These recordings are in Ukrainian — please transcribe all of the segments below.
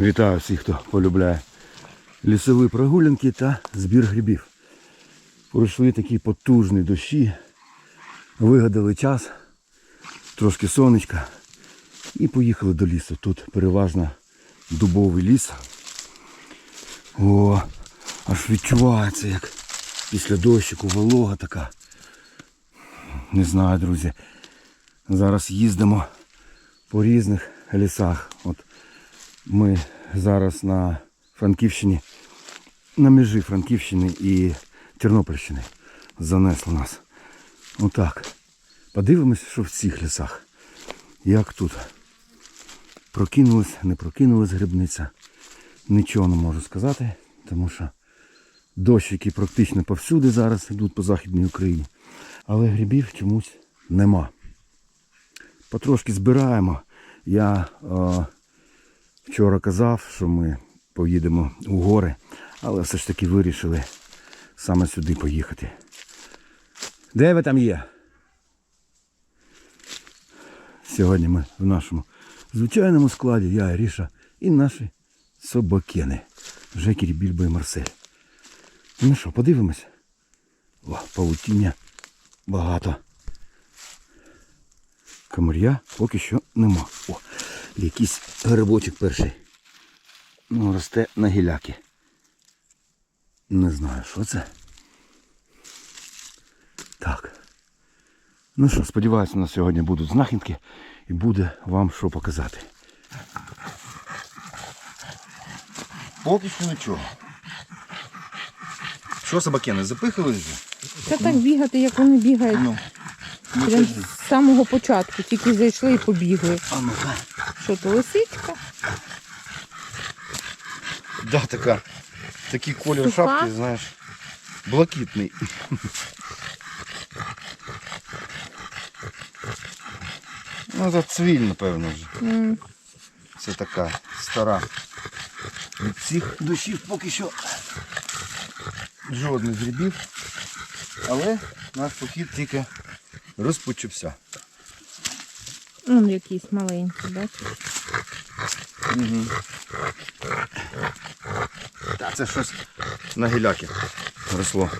Вітаю всіх, хто полюбляє лісові прогулянки та збір грибів. Пройшли такі потужні дощі, вигадали час, трошки сонечка і поїхали до лісу. Тут переважно дубовий ліс. О, аж відчувається, як після дощику волога така. Не знаю, друзі. Зараз їздимо по різних лісах. От ми зараз на Франківщині, на межі Франківщини і Тернопільщини занесло нас. Отак. Подивимось, що в цих лісах. Як тут. Прокинулась, не прокинулась грибниця. Нічого не можу сказати, тому що дощики практично повсюди зараз йдуть по Західній Україні. Але грибів чомусь нема. Потрошки збираємо. Я е, вчора казав, що ми поїдемо у гори, але все ж таки вирішили саме сюди поїхати. Де ви там є? Сьогодні ми в нашому звичайному складі, я, Ріша і наші собакени. Жекері, Більбо і Марсель. Ну що, подивимось? О, павутіння багато. Комар'я поки що нема. О, якийсь грибочок перший. Ну, росте на гіляки. Не знаю, що це. Так. Ну що, сподіваюся, у нас сьогодні будуть знахідки і буде вам що показати. Поки що нічого. Що собаки не запихали вже? Це так бігати, як вони бігають. Ну, ну Прям з самого початку, тільки зайшли і побігли. А ну-ка. Що то лисичка? Да, така. Такий колір Суха? шапки, знаєш, блакитний. Ну, це цвіль, напевно вже. М, Це така стара. Від всіх душів поки що жодних грибів. Але наш похід тільки розпочався. Вон якийсь маленький, бачиш? Угу. Та це щось на гіляки росло.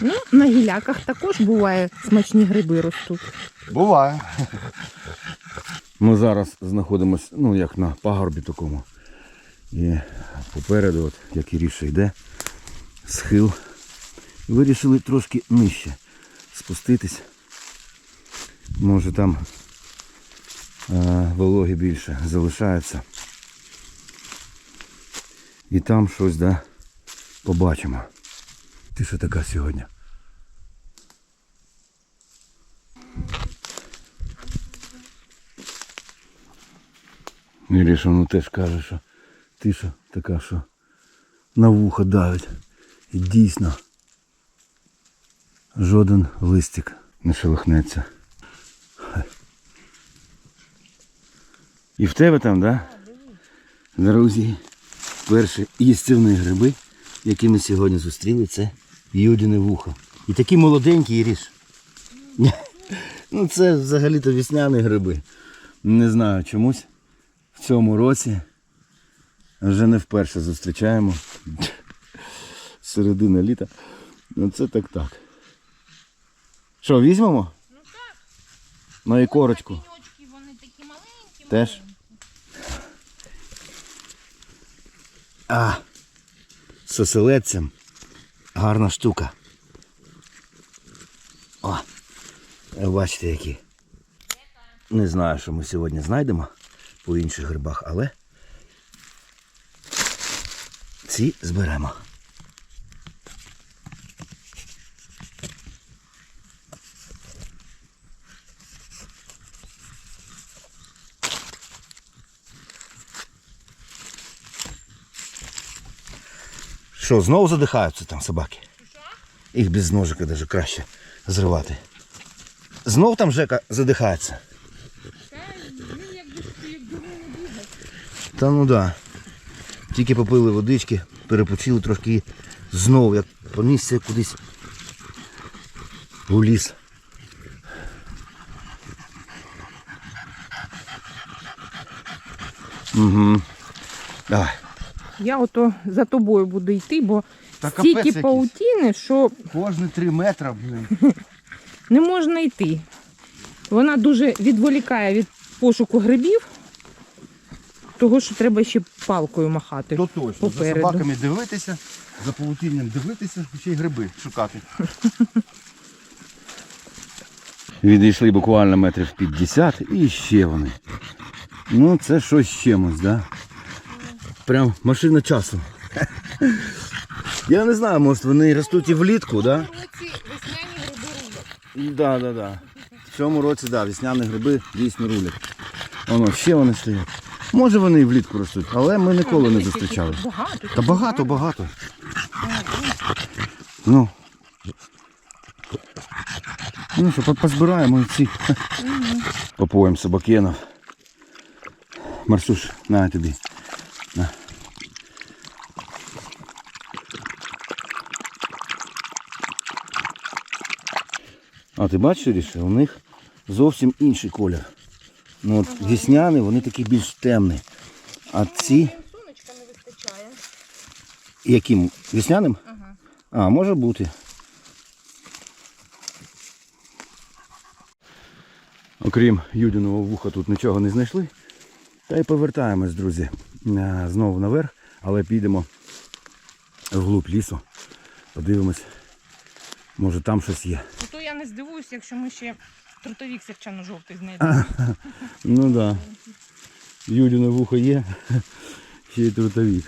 Ну, на гіляках також буває смачні гриби ростуть. Буває. Ми зараз знаходимося, ну як на пагорбі такому. І попереду, от, як і ріша йде, схил. Вирішили трошки нижче спуститись. Може там е, вологи більше залишається. І там щось да, побачимо. Ти що така сьогодні? Іріша, ну теж каже, що тиша така, що на вухо давить. І дійсно жоден листик не шелохнеться. І в тебе там, да? Друзі, перші їстівні гриби, які ми сьогодні зустріли, це юдіне вухо. І такі молоденькі, Іріш. Ну це взагалі-то вісняні гриби. Не знаю чомусь в цьому році вже не вперше зустрічаємо. Середина літа. Ну це так так. Що, візьмемо? Ну так. Ну і корочку. вони такі маленькі. Теж? А, з оселедцем. Гарна штука. О, бачите які. Не знаю, що ми сьогодні знайдемо по інших грибах, але ці зберемо. Що, знову задихаються там собаки? Їх без ножика навіть краще зривати. Знов там Жека задихається. Та ну да. Тільки попили водички, перепочили трошки знову, як понісся кудись у ліс. Угу. Давай. Я ото за тобою буду йти, бо Та капець стільки якийсь. паутіни, що Кожні три метри, блін. не можна йти. Вона дуже відволікає від пошуку грибів, того, що треба ще палкою махати. То точно. За Попереду. собаками дивитися, за павутинням дивитися, ще й гриби шукати. Відійшли буквально метрів 50 і ще вони. Ну це щось з чимось, да? Прям машина часу. Я не знаю, може вони ростуть і влітку, да? Да, да, да. В цьому році, да, весняні гриби дійсно рулять. Воно, ще вони стоять. Може вони і влітку ростуть, але ми ніколи не зустрічали. Та багато, багато. Ну. Ну що, позбираємо ці. Попоїм собакенов. Марсуш, на тобі. А ти бачиш, Ріша, у них зовсім інший колір. Ну, от весняні, вони такі більш темні. А ці Сонечка не вистачає. яким? Весняним? Ага. А, може бути. Окрім Юдіного вуха тут нічого не знайшли. Та й повертаємось, друзі, е, знову наверх, але підемо вглуб лісу. Подивимось, може там щось є. Здивуюся, якщо ми ще трутовік сірчано-жовтий знайдемо. Ну так. Да. Юдіне вухо є, ще й трутовік.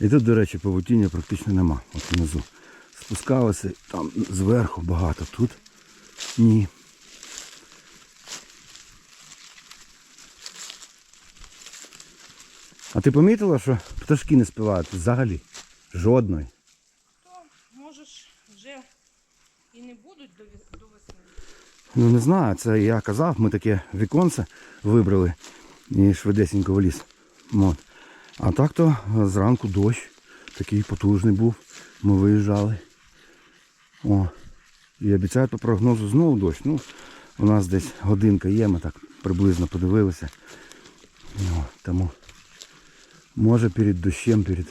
І тут, до речі, павутіння практично нема. От внизу. Спускалося там зверху багато, тут ні. А ти помітила, що пташки не співають взагалі? Жодної. То, може ж, вже і не будуть до, вес- до весни. Ну не знаю, це я казав, ми таке віконце вибрали і швидесенько в ліс. От. А так то е, зранку дощ такий потужний був. Ми виїжджали. О. І обіцяють по прогнозу знову дощ. Ну, у нас десь годинка є, ми так приблизно подивилися. О, тому може перед дощем, перед.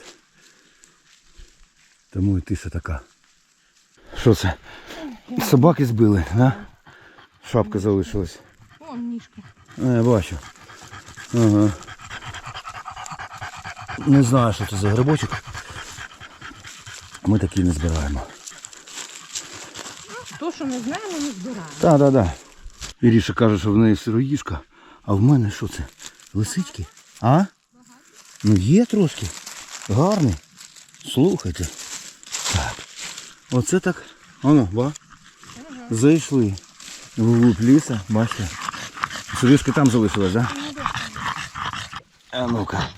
Тому і тиша така. Що це? Собаки збили, да? Шапка залишилась. Вон ніжка. Я бачу. Ага. Не знаю, що це за грибочок. Ми такі не збираємо. То, що не знаємо, не збираємо. Так, так, так. Іріша каже, що в неї сироїшка, а в мене що це? Лисички? А? Ну є трошки. Гарний. Слухайте. Так. Оце так. Оно, ба. Зайшли в глуб ліса, бачите. Сирішки там залишилась? Да? А ну-ка.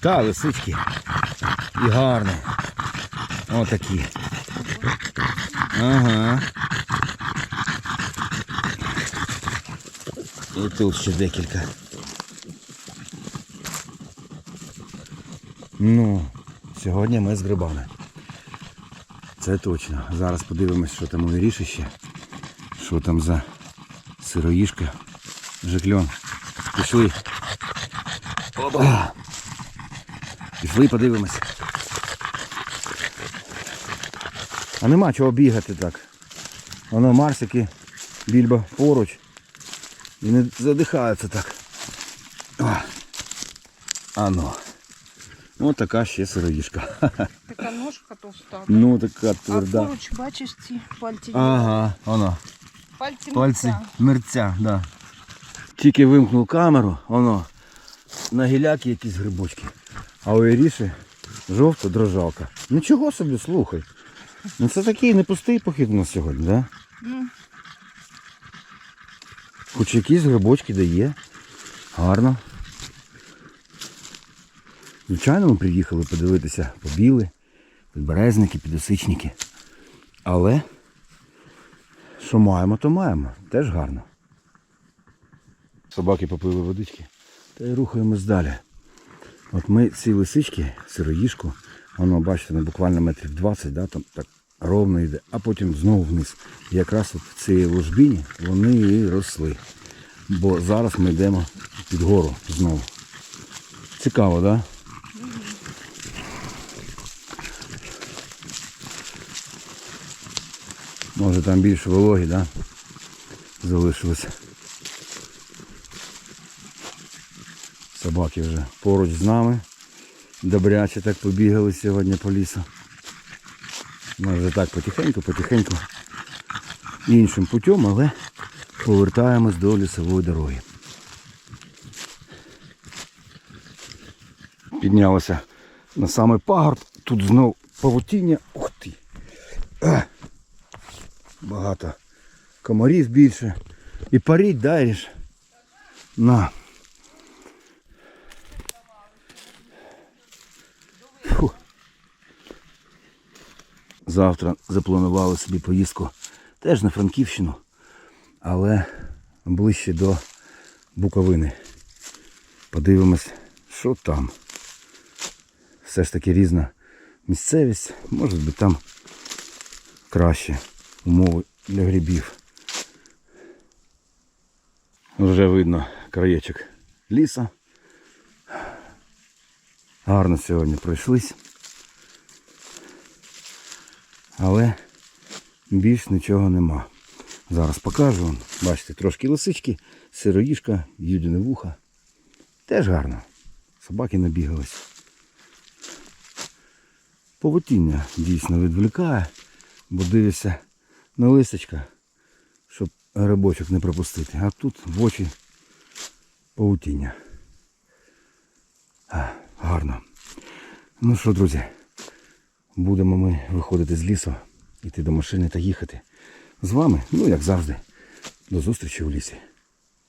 Та, лисички. І гарні. Отакі. Ага. І тут ще декілька. Ну, сьогодні ми з грибами. Це точно. Зараз подивимось, що там у віріші ще. Що там за сироїшка. Жикльон. Пішли. Опа. Пішли, подивимось. А нема чого бігати так. Воно Марсики, більба поруч. І не задихаються так. О. А ну. Ось така ще сироїшка. Така ножка товста. Ну така А тверда. поруч, бачиш ці пальці. Ага, воно. Пальці, Пальці мерця. мерця, да. Тільки вимкнув камеру, воно. На гіляки якісь грибочки. А у Іріші жовта дрожалка. Нічого собі, слухай. Ну це такий не пустий похід у нас сьогодні, да? Ну, Хоч якісь грибочки дає. Гарно. Звичайно, ми приїхали подивитися побіли, підберезники, підосичники. Але що маємо, то маємо. Теж гарно. Собаки попили водички. Та й рухаємось далі. От ми ці лисички, сироїшку, воно, бачите, ну, буквально метрів 20, да, там так ровно йде, а потім знову вниз. Якраз от в цій ложбині вони і росли. Бо зараз ми йдемо під гору знову. Цікаво, так? Да? Може там більше вологі, да? Залишилося. Собаки вже поруч з нами. Добряче так побігали сьогодні по лісу. Ми вже так потихеньку, потихеньку іншим путем, але повертаємось до лісової дороги. Піднялося на самий пагорб. Тут знов павутіння. Ух ти! Багато комарів більше. І паріть даєш. На. Фу. Завтра запланували собі поїздку теж на Франківщину, але ближче до Буковини. Подивимось, що там. Все ж таки різна місцевість, може бути там краще умови для грибів. Вже видно краєчок ліса. Гарно сьогодні пройшлись. Але більш нічого нема. Зараз покажу вам. Бачите, трошки лисички, сироїшка, юдіне вуха. Теж гарно. Собаки набігались. Повутіння дійсно відволікає, бо дивишся на листочка, щоб грибочок не пропустити. А тут в очі паутіння. А, гарно. Ну що, друзі, будемо ми виходити з лісу, йти до машини та їхати. З вами, ну як завжди, до зустрічі у лісі.